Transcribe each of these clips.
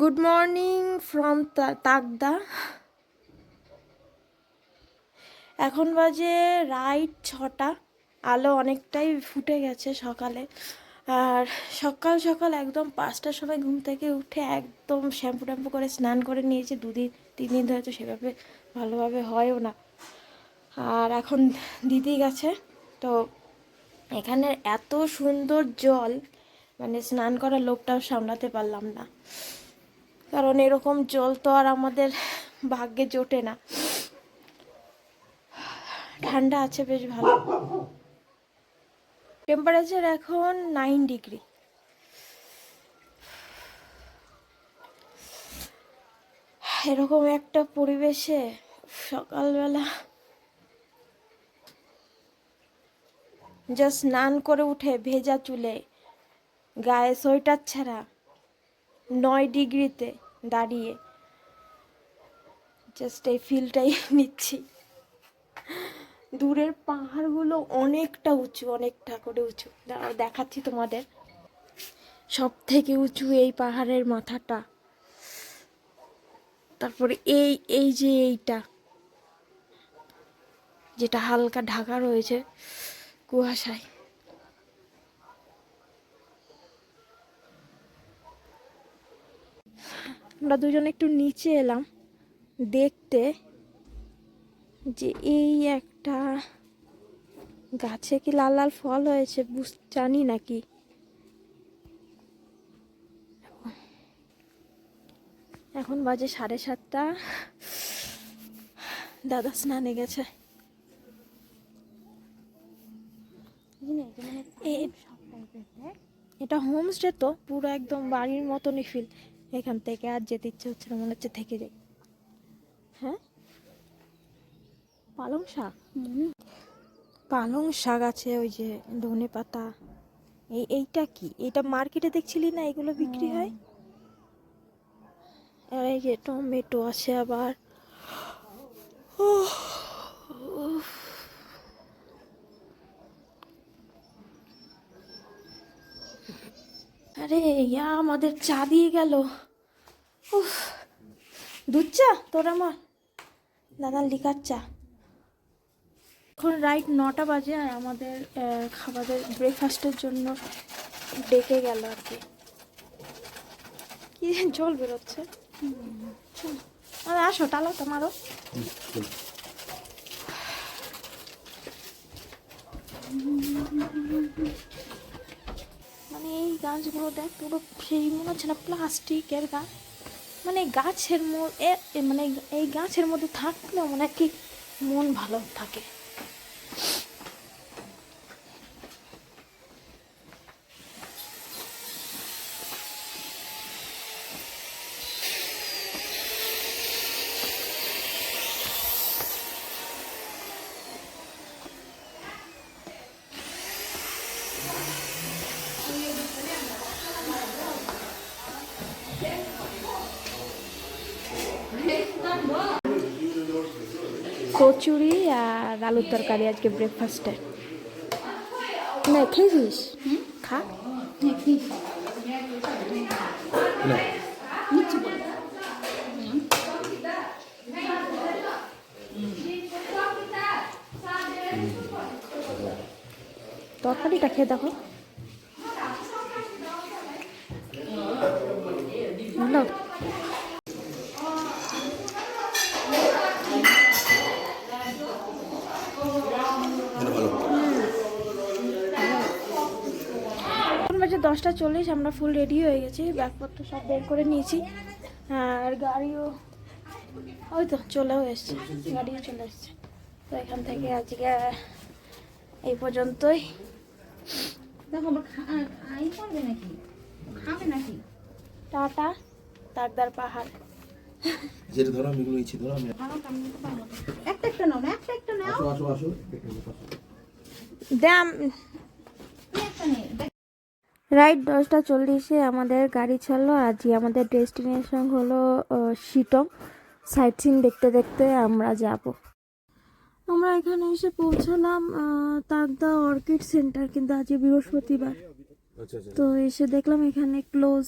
Good morning from Takdah এখন বাজে right ছটা। আলো অনেকটাই ফুটে গেছে সকালে। আর সকাল সকাল একদম পাঁচটার সময় ঘুম থেকে উঠে একদম শ্যাম্পু ট্যাম্পু করে স্নান করে নিয়েছি। দুদিন, তিন দিন ধরে তো সেভাবে ভালোভাবে হয়ও না। আর এখন দিদি গেছে। তো এখানে এত সুন্দর জল মানে স্নান করার লোকটাও সামলাতে পারলাম না। কারণ এরকম জল তো আর আমাদের ভাগ্যে জোটে না। ঠান্ডা আছে বেশ ভালো। টেম্পারেচার এখন নাইন ডিগ্রি এরকম একটা পরিবেশে সকালবেলা জাস্ট স্নান করে উঠে ভেজা চুলে গায়ে সোয়েটার ছাড়া নয় ডিগ্রিতে দাঁড়িয়ে জাস্ট এই ফিলটাই নিচ্ছি। দূরের পাহাড়গুলো অনেকটা উঁচু, অনেকটা করে উঁচু। দেখাচ্ছি তোমাদের। সব থেকে উঁচু এই পাহাড়ের মাথাটা। তারপরে এই এই যে এইটা, যেটা হালকা ঢাকা রয়েছে কুয়াশায়। আমরা দুজন একটু নিচে এলাম, দেখতে যে এই একটা গাছে কি লাল লাল ফল হয়েছে, বুঝ জানি নাকি এখন বাজে সাড়ে সাতটা। দাদা স্নানে গেছে। এটা হোমস্টে তো, পুরো একদম বাড়ির মতনই ফিল এখান থেকে আর যেতে ইচ্ছে হচ্ছে না মনে হচ্ছে থেকে যাই। হ্যাঁ? পালং শাক? পালং শাক আছে ওই যে ধনে পাতা। এই এইটা কি? এটা মার্কেটে দেখছিলি না এগুলো বিক্রি হয়? আর এই যে টমেটো আছে আবার। আরে ইয়া আমাদের চা দিয়ে গেল। উফ, দুধ চা? তোর আমার? দাদার লিকার চা। এখন রাইট নটা বাজে আর আমাদের খাবারের ব্রেকফাস্টের জন্য ডেকে গেল আর কি। কি জল বেরোচ্ছে। আসো, টালো তোমারও মানে এই গাছগুলো দেখ, পুরো সেই মনে হচ্ছে না প্লাস্টিকের গাছ। মানে গাছের মানে এই গাছের মধ্যে থাকলেও মানে কি মন ভালো থাকে। কচুরি আর আলুর তরকারি আজকে ব্রেকফাস্টে না খেয়েছিস? খা। তরকারিটা খেয়ে দেখো। বাজে দশটা চল্লিশ আমরা ফুল রেডি হয়ে গেছি ব্যাগপত্র সব বের করে নিয়েছি। আর গাড়িও ওই তো চলেও এসছে গাড়িও চলে এসছে। তো এখান থেকে আজকে এই পর্যন্তই। দেখো আই করবে নাকি? খাবে নাকি? টাটা তাকদার পাহাড়। যেটা ধরো আমি এগুলো ইচ্ছে ধরো আমি একটা একটা নাও একটা একটা নাও। আসো আসো আসো। দাম রাইট দশটা চল্লিশে আমাদের গাড়ি ছাড়লো। আজকে আমাদের ডেস্টিনেশন হলো শিটং। সাইট সিন দেখতে দেখতে আমরা যাব। আমরা এখানে এসে পৌঁছালাম তাকদা অর্কিড সেন্টার কিন্তু আজকে বৃহস্পতিবার। আচ্ছা আচ্ছা। তো এসে দেখলাম এখানে ক্লোজ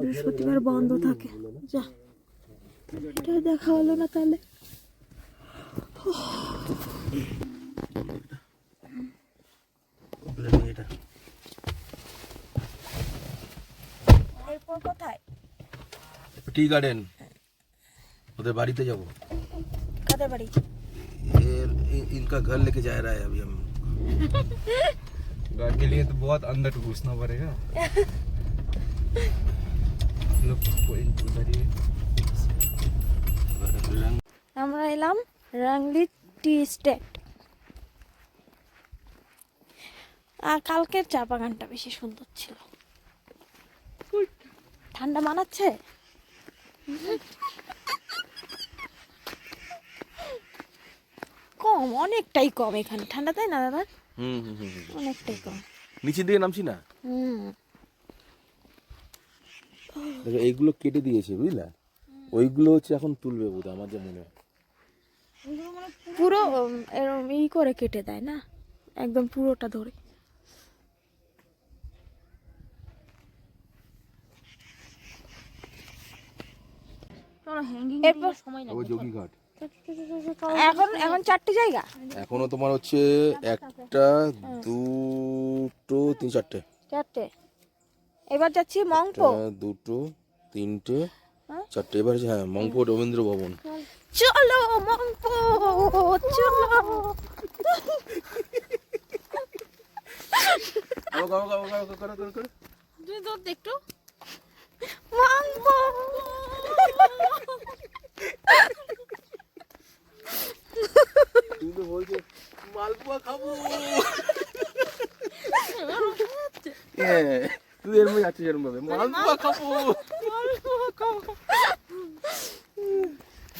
বৃহস্পতিবার বন্ধ থাকে। যা এটা দেখা হলো না তাহলে। এটা এরপর কোথায় টি গার্ডেন ওদের বাড়িতে যাব কাদের বাড়ি ये इ- इनका घर लेके जा रहा है अभी हम घर के लिए तो बहुत अंदर घुसना पड़ेगा हम लोग को इन- उधर ही আমরা এলাম রাংলি টি স্টেট আর কালকের চা বাগানটা বেশি সুন্দর ছিল ঠান্ডা মানাচ্ছে? কম অনেকটাই কম এখানে। ঠান্ডা তাই না দাদা? হুম হুম হুম। অনেকটাই কম। নিচের দিকে নামছি না? হুম। এইগুলো কেটে দিয়েছে বুঝলা? ওইগুলো হচ্ছে এখন তুলবে বোধ আমার যা মনে হয়। পুরো এরম ই করে কেটে দেয় না? একদম পুরোটা ধরে। এরপর সময় ও যোগীঘাট এখন এখন চারটে জায়গা এখনও তোমার হচ্ছে একটা দুটো তিন চারটে চারটে এবার যাচ্ছি মংপো দুটো তিনটে হ্যাঁ? চারটে এবার হ্যাঁ মংপো রবীন্দ্র ভবন চলো মংপো চলো তুমি তো বলছো মালপোয়া খাব হ্যাঁ তুই এর মধ্যে এরম ভাবে মালপোয়া খাব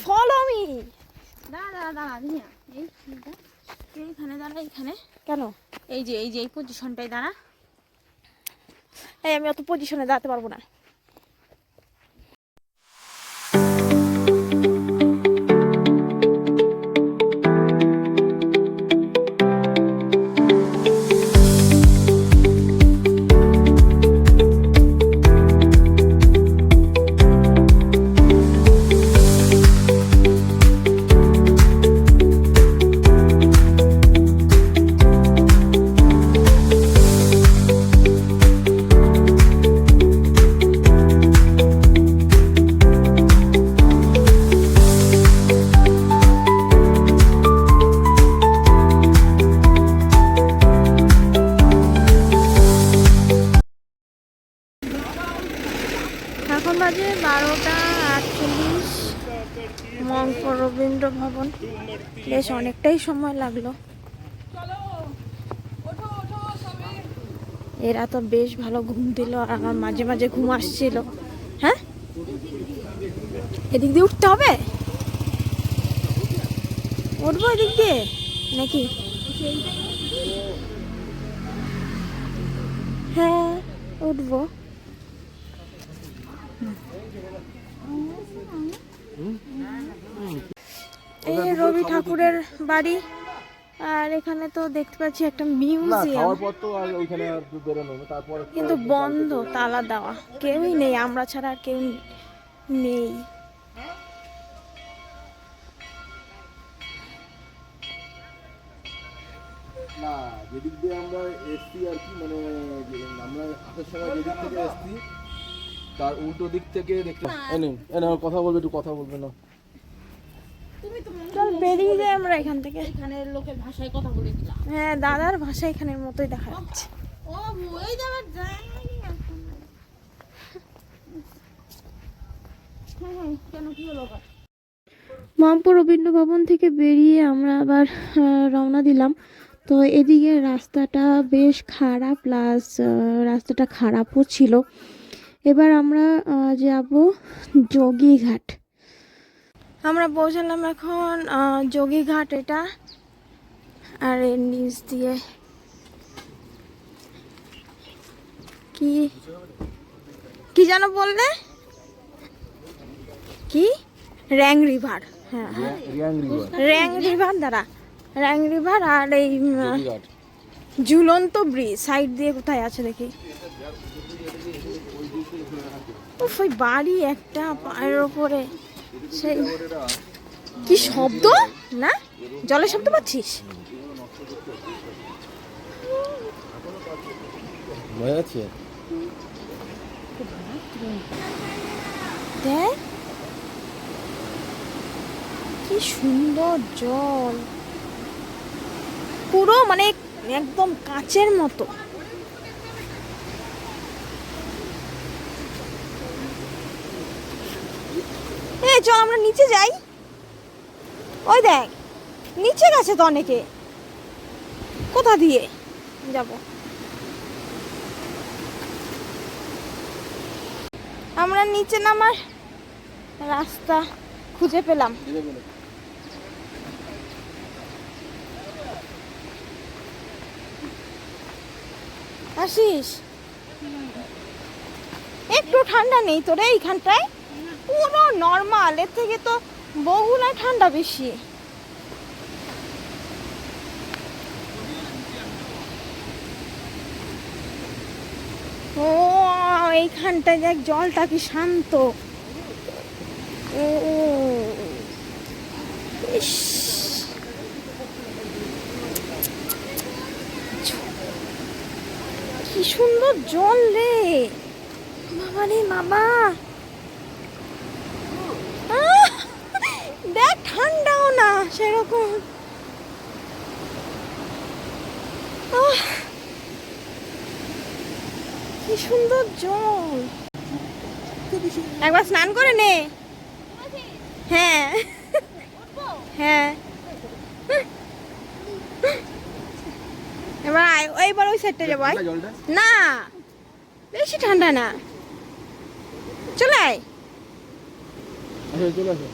ফলো মি দাঁড়া দাঁড়া দিনা এইখানে দাঁড়া এইখানে। কেন? এই যে এই যে এই পজিশনটাই দাঁড়া। এই আমি অত পজিশনে দাঁড়াতে পারব না। অনেকটাই সময় লাগল। এরা তো বেশ ভালো ঘুম দিল আর আমার মাঝে মাঝে ঘুম আসছিল। হ্যাঁ? এদিক দিয়ে উঠতে হবে? উঠবো এদিক দিয়ে? নাকি? হ্যাঁ উঠবো। এই রবি ঠাকুরের বাড়ি। আর এখানে তো দেখতে পাচ্ছি একটা মিউজিয়াম। কিন্তু বন্ধ তালা দেওয়া। কেউই নেই আমরা ছাড়া আর কেউ নেই। না যেদিক দিয়ে আমরা এসছি আর কি মানে আমরা আসার সময় যেদিক থেকে এসছি তার উল্টো দিক থেকে দেখতে এনে এনে কথা বলবে একটু কথা বলবে না। বেরিয়ে যাই আমরা এখান থেকে। এখানে লোকের ভাষায় কথা বলেছিলাম হ্যাঁ দাদার ভাষা এখানের মতোই দেখা যাচ্ছে। ও ওই কেন কি হলো মামপুর রবীন্দ্র ভবন থেকে বেরিয়ে আমরা আবার রওনা দিলাম। তো এদিকে রাস্তাটা বেশ খারাপ প্লাস রাস্তাটা খারাপও ছিল। এবার আমরা যাব যোগীঘাট। আমরা পৌঁছালাম এখন যোগীঘাট এটা আর এর নিচ দিয়ে। কি? কি যেন বললে? কি? র্যাং রিভার। হ্যাঁ হ্যাঁ। র্যাং রিভার। দ্বারা র্যাং রিভার আর এই ঝুলন্ত ব্রিজ সাইড দিয়ে কোথায় আছে দেখি। উফ ওই বাড়ি একটা পায়ের ওপরে। সেই কি শব্দ? না? জলের শব্দ পাচ্ছিস? দেখ। কি সুন্দর জল। পুরো মানে একদম কাচের মতো। চল আমরা নিচে যাই। ওই দেখ নিচে গেছে তো অনেকে। কোথা দিয়ে? যাব। আমরা নিচে নামার রাস্তা খুঁজে পেলাম। আসিস? একটু ঠান্ডা নেই তোরে এইখানটায়? পুরো নর্মাল এর থেকে তো বহুলা ঠান্ডা বেশি। ও, এইখানটায় দেখ, জলটা কি শান্ত। ও, ইস। কি সুন্দর জল রে। বাবা রে বাবা। দেখ ঠান্ডাও না সেরকম। কি সুন্দর জল। একবার স্নান করে নে। হ্যাঁ। হ্যাঁ। এবার এইবার ওই সাইডটা যাব না বেশি ঠান্ডা না। চলে আয়। আচ্ছা চলে আসো।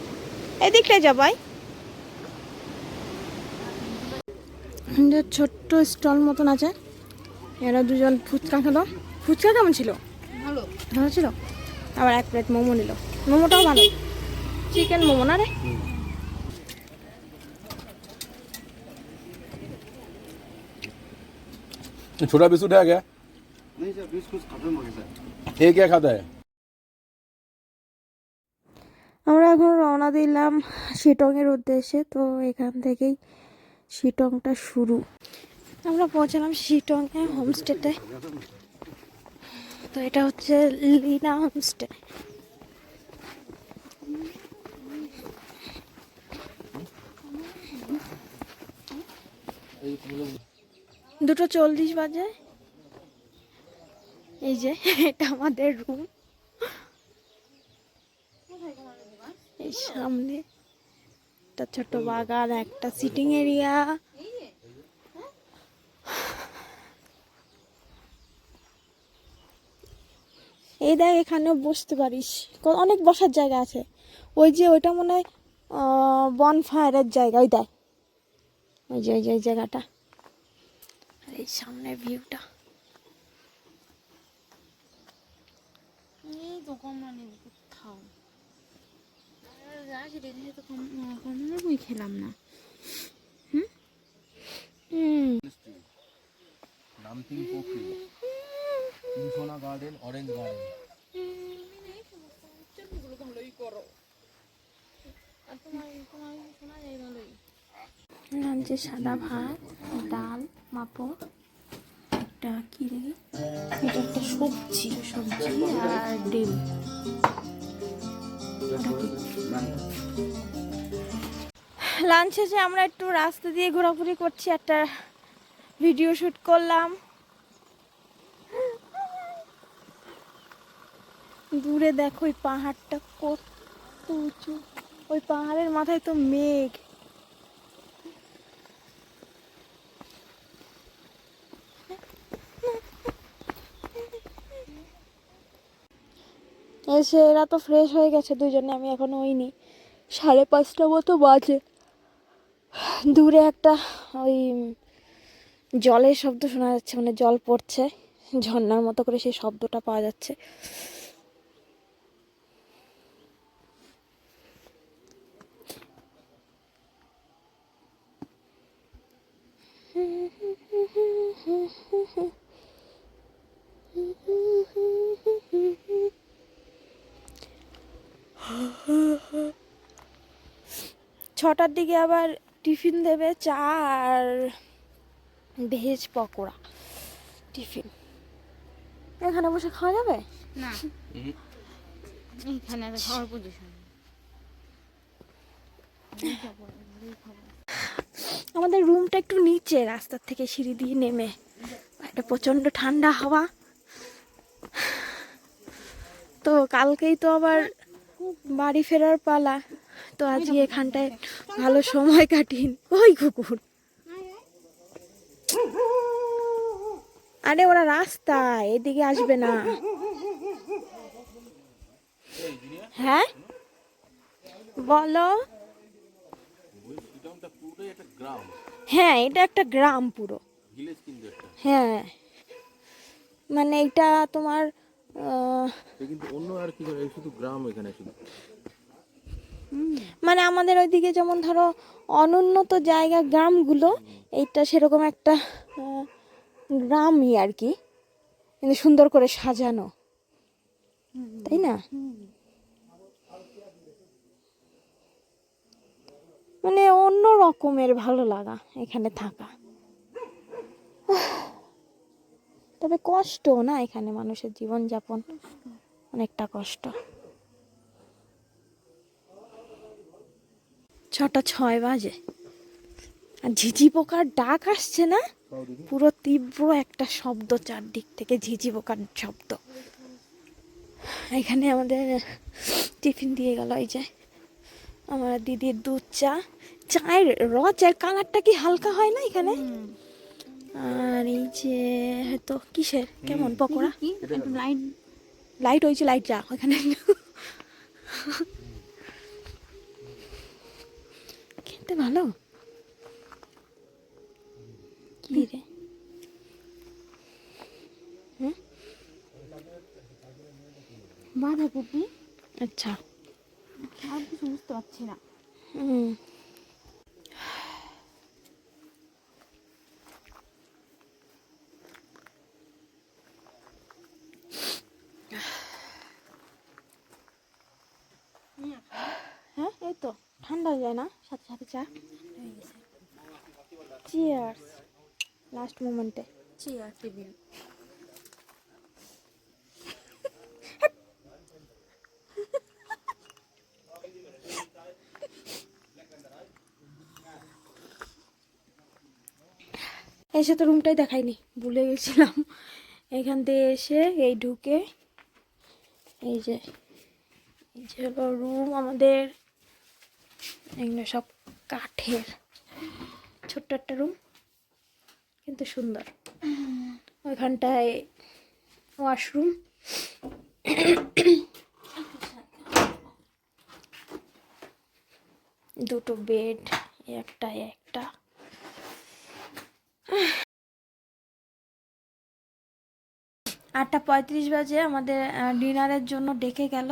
এদিকটা যাবাই ছোট্ট স্টল মতন আছে এরা দুজন ফুচকা খেলো ফুচকা কেমন ছিল ভালো ভালো ছিল আবার এক প্লেট মোমো নিল মোমোটাও ভালো চিকেন মোমো না রে छोटा बिस्कुट है क्या नहीं सर बीस कुछ खत्म हो गया सर ये क्या खाता है আমরা এখন রওনা দিলাম শিটংয়ের উদ্দেশ্যে, তো এখান থেকেই শিটংটা শুরু। আমরা পৌঁছালাম শিটংয়ে হোমস্টেতে। তো এটা হচ্ছে লিনা হোমস্টে। দুটো চল্লিশ বাজে। এই যে, এটা আমাদের রুম এই সামনে একটা ছোট বাগান, একটা সিটিং এরিয়া এই দেখ, এখানেও বসতে পারিস। অনেক বসার জায়গা আছে। ওই যে ওইটা মনে হয় বন ফায়ারের জায়গা, ওই দেখ। ওই যে ওই যে জায়গাটা। এই সামনের ভিউটা নেই কোথাও খেলাম না সাদা ভাত ডাল পাঁপড় একটা কি এটা একটা সবজি সবজি আর ডিম। লাঞ্চ শেষে আমরা একটু রাস্তা দিয়ে ঘোরাঘুরি করছি, একটা ভিডিও শুট করলাম। দূরে দেখো ওই পাহাড়টা কত উঁচু। ওই পাহাড়ের মাথায় তো মেঘ। এসে এরা তো ফ্রেশ হয়ে গেছে দুজনে আমি এখনও হইনি সাড়ে পাঁচটা মতো বাজে। দূরে একটা ওই জলের শব্দ শোনা যাচ্ছে মানে জল পড়ছে। ঝর্নার মতো করে সেই শব্দটা পাওয়া যাচ্ছে। ছটার দিকে আবার টিফিন দেবে চা আর ভেজ পকোড়া। টিফিন। এখানে বসে খাওয়া যাবে? না। এইখানে খাওয়ার পজিশন আমাদের রুমটা একটু নিচে রাস্তার থেকে সিঁড়ি দিয়ে নেমে। একটা প্রচণ্ড ঠান্ডা হাওয়া। তো কালকেই তো আবার বাড়ি ফেরার পালা। তো আজকে এখানটায় ভালো সময় কাটিন ওই কুকুর। আরে ওরা রাস্তায় এদিকে আসবে না। হ্যাঁ? বলো। হ্যাঁ এটা একটা গ্রাম পুরো। হ্যাঁ। মানে এটা তোমার মানে আমাদের ওইদিকে যেমন ধরো অনুন্নত জায়গা গ্রামগুলো, এইটা সেরকম একটা গ্রামই আর কি। কিন্তু সুন্দর করে সাজানো। তাই না? মানে অন্য রকমের ভালো লাগা এখানে থাকা। তবে কষ্ট না এখানে মানুষের জীবনযাপন? অনেকটা কষ্ট। ছটা ছয় বাজে। আর ঝিঝি পোকার ডাক আসছে না? পুরো তীব্র একটা শব্দ চারদিক থেকে, ঝিঝি পোকার শব্দ। এখানে আমাদের টিফিন দিয়ে গেল এই যে। আমার দিদির দুধ চা। চায়ের র, চায়ের কালারটা কি হালকা হয় না এখানে? আর এই যে হয়তো কিসের? কেমন? পকোড়া? লাইট লাইট হয়েছে লাইট রাখ ওখানে। খেতে ভালো? কি রে? বাঁধাকপি। আচ্ছা। আর কিছু বুঝতে পারছি না। হুম হ্যাঁ এই তো ঠান্ডা হয়ে যায় না? সাথে সাথে চা। চিয়ার্স লাস্ট মোমেন্টে চেয়ার টেবিল এসে তো রুমটাই দেখাইনি ভুলে গেছিলাম। এখান থেকে এসে এই ঢুকে এই যে এই যে হলো রুম আমাদের এগুলো সব কাঠের। ছোট্ট একটা রুম কিন্তু সুন্দর। ওইখানটায় ওয়াশরুম দুটো বেড একটা একটা। আটটা পঁয়ত্রিশ বাজে আমাদের ডিনারের জন্য ডেকে গেল।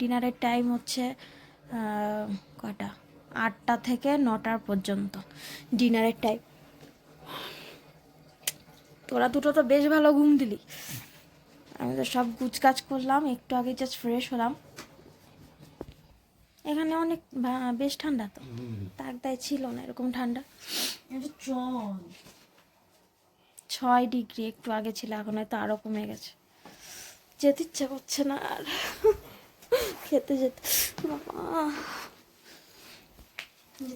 ডিনারের টাইম হচ্ছে কটা আটটা থেকে নটার পর্যন্ত ডিনারের টাইম তোরা দুটো তো বেশ ভালো ঘুম দিলি। আমি তো সব গুছকাজ করলাম একটু আগে জাস্ট ফ্রেশ হলাম। এখানে অনেক বেশ ঠান্ডা তো। তাকদায় ছিল না এরকম ঠান্ডা। ছয় ডিগ্রি একটু আগে ছিল এখন হয়তো আরও কমে গেছে। যেতে ইচ্ছা করছে না আর। খেতে যেতে। বাবা।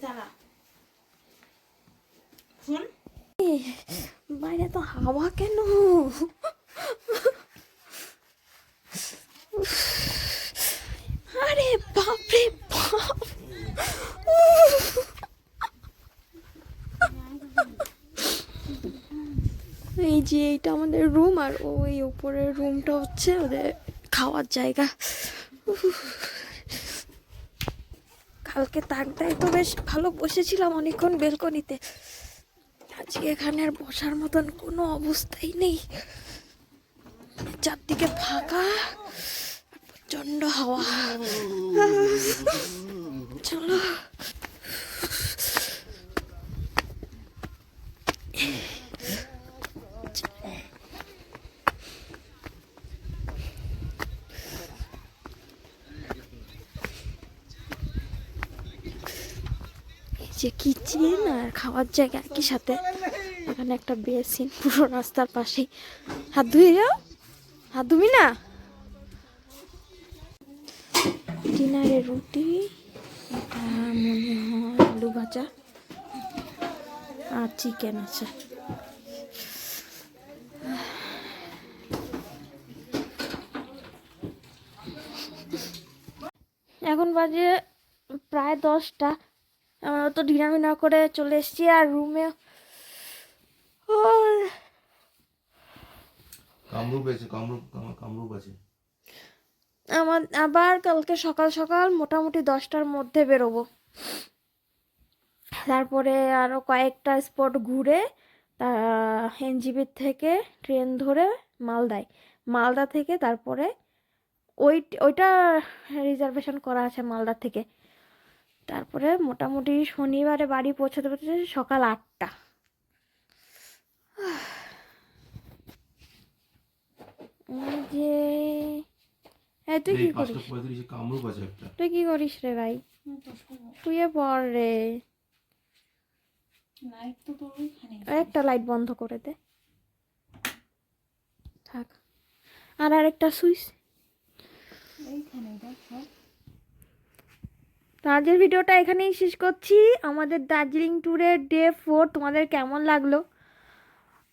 দাঁড়া শোন। বাইরে তো হাওয়া কেন? আরে বাপরে বাপ। এই যে এইটা আমাদের রুম আর ওই উপরের রুমটা হচ্ছে ওদের খাওয়ার জায়গা। কালকে তাকটাই তো বেশ ভালো বসেছিলাম অনেকক্ষণ বেলকনিতে। আজকে এখানে আর বসার মতন কোনো অবস্থাই নেই। চারদিকে ফাঁকা প্রচণ্ড হাওয়া। চলো যে কিচেন আর খাওয়ার জায়গা একই সাথে। এখানে একটা বেসিন, পুরো রাস্তার পাশেই। হাত ধুয়ে যাও। হাত ধুবি না? ডিনারে রুটি মনে হয় আলু ভাজা আর চিকেন আছে। এখন বাজে প্রায় দশটা। আমরা তো ডিনার মিনার করে চলে এসেছি আর রুমে কামরূপ আছে কামরূপ আমার কামরূপ আছে। আমার আবার কালকে সকাল সকাল মোটামুটি দশটার মধ্যে বেরোবো। তারপরে আরও কয়েকটা স্পট ঘুরে তা এনজিবির থেকে ট্রেন ধরে মালদায়। মালদা থেকে তারপরে ওই ওইটা রিজার্ভেশন করা আছে মালদা থেকে। তারপরে মোটামুটি শনিবারে বাড়ি পৌঁছাতে পৌঁছাতে সকাল আটটা। যে এই তুই কি করিস? তুই কি করিস রে ভাই? শুয়ে পড় রে। একটা লাইট বন্ধ করে দে। থাক। আর আরেকটা সুইচ এইখানে দেখ তো আজকের ভিডিওটা এখানেই শেষ করছি। আমাদের দার্জিলিং ট্যুরের ডে ফোর তোমাদের কেমন লাগল?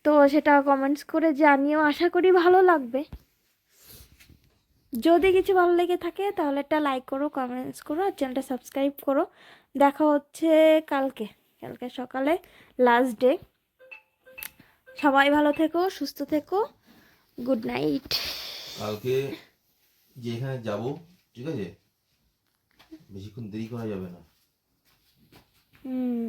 তো সেটা কমেন্টস করে জানিও। আশা করি ভালো লাগবে। যদি কিছু ভালো লেগে থাকে, তাহলে একটা লাইক করো কমেন্টস করো, আর চ্যানেলটা সাবস্ক্রাইব করো। দেখা হচ্ছে কালকে। কালকে সকালে লাস্ট ডে সবাই ভালো থেকো, সুস্থ থেকো। গুড নাইট কালকে যেখানে যাব, ঠিক আছে? বেশিক্ষণ দেরি করা যাবে না। হুম।